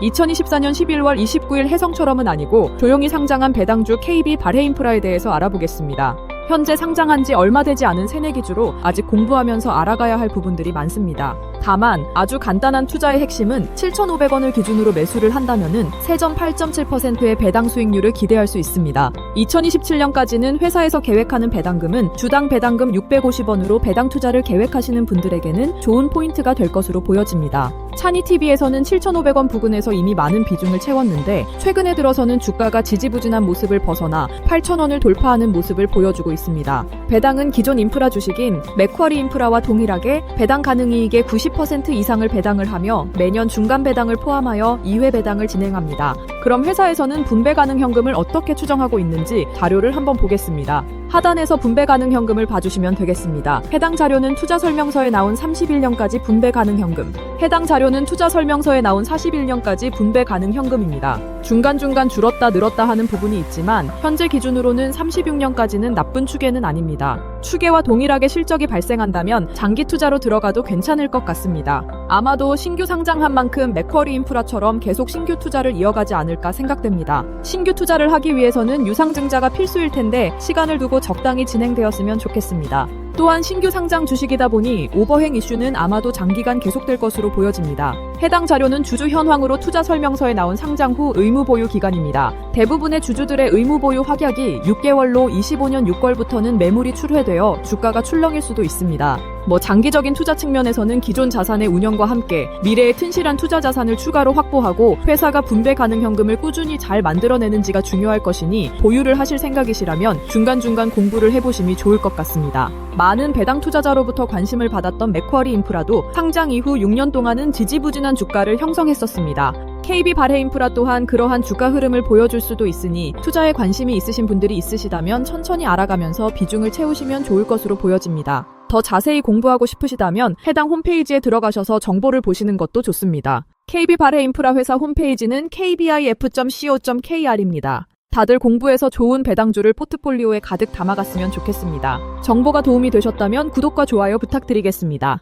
2024년 11월 29일 해성처럼은 아니고 조용히 상장한 배당주 KB 바레인프라에 대해서 알아보겠습니다. 현재 상장한 지 얼마 되지 않은 새내기주로 아직 공부하면서 알아가야 할 부분들이 많습니다. 다만 아주 간단한 투자의 핵심은 7,500원을 기준으로 매수를 한다면은 세전 8.7%의 배당 수익률을 기대할 수 있습니다. 2027년까지는 회사에서 계획하는 배당금은 주당 배당금 650원으로 배당 투자를 계획하시는 분들에게는 좋은 포인트가 될 것으로 보여집니다. 차니TV에서는 7,500원 부근에서 이미 많은 비중을 채웠는데 최근에 들어서는 주가가 지지부진한 모습을 벗어나 8,000원을 돌파하는 모습을 보여주고 있습니다. 배당은 기존 인프라 주식인 맥쿼리 인프라와 동일하게 배당 가능 이익의 90% 이상을 배당을 하며 매년 중간 배당을 포함하여 2회 배당을 진행합니다. 그럼 회사에서는 분배 가능 현금을 어떻게 추정하고 있는지 자료를 한번 보겠습니다. 하단에서 분배 가능 현금을 봐주시면 되겠습니다. 해당 자료는 투자 설명서에 나온 31년까지 분배 가능 현금, 해당 자료는 투자 설명서에 나온 41년까지 분배 가능 현금입니다. 중간중간 줄었다 늘었다 하는 부분이 있지만 현재 기준으로는 36년까지는 나쁜 추계는 아닙니다. 추계와 동일하게 실적이 발생한다면 장기 투자로 들어가도 괜찮을 것 같습니다. 아마도 신규 상장한 만큼 맥쿼리 인프라처럼 계속 신규 투자를 이어가지 않을까 생각됩니다. 신규 투자를 하기 위해서는 유상증자가 필수일 텐데 시간을 두고 적당히 진행되었으면 좋겠습니다. 또한 신규 상장 주식이다 보니 오버행 이슈는 아마도 장기간 계속될 것으로 보여집니다. 해당 자료는 주주 현황으로 투자 설명서에 나온 상장 후 의무 보유 기간입니다. 대부분의 주주들의 의무 보유 확약이 6개월로 25년 6월부터는 매물이 출회되어 주가가 출렁일 수도 있습니다. 뭐 장기적인 투자 측면에서는 기존 자산의 운영과 함께 미래의 튼실한 투자 자산을 추가로 확보하고 회사가 분배 가능 현금을 꾸준히 잘 만들어내는지가 중요할 것이니 보유를 하실 생각이시라면 중간중간 공부를 해보심이 좋을 것 같습니다. 많은 배당 투자자로부터 관심을 받았던 맥쿼리 인프라도 상장 이후 6년 동안은 지지부진한 주가를 형성했었습니다. KB 바레인프라 또한 그러한 주가 흐름을 보여줄 수도 있으니 투자에 관심이 있으신 분들이 있으시다면 천천히 알아가면서 비중을 채우시면 좋을 것으로 보여집니다. 더 자세히 공부하고 싶으시다면 해당 홈페이지에 들어가셔서 정보를 보시는 것도 좋습니다. KB 바레인프라 회사 홈페이지는 kbif.co.kr입니다. 다들 공부해서 좋은 배당주를 포트폴리오에 가득 담아갔으면 좋겠습니다. 정보가 도움이 되셨다면 구독과 좋아요 부탁드리겠습니다.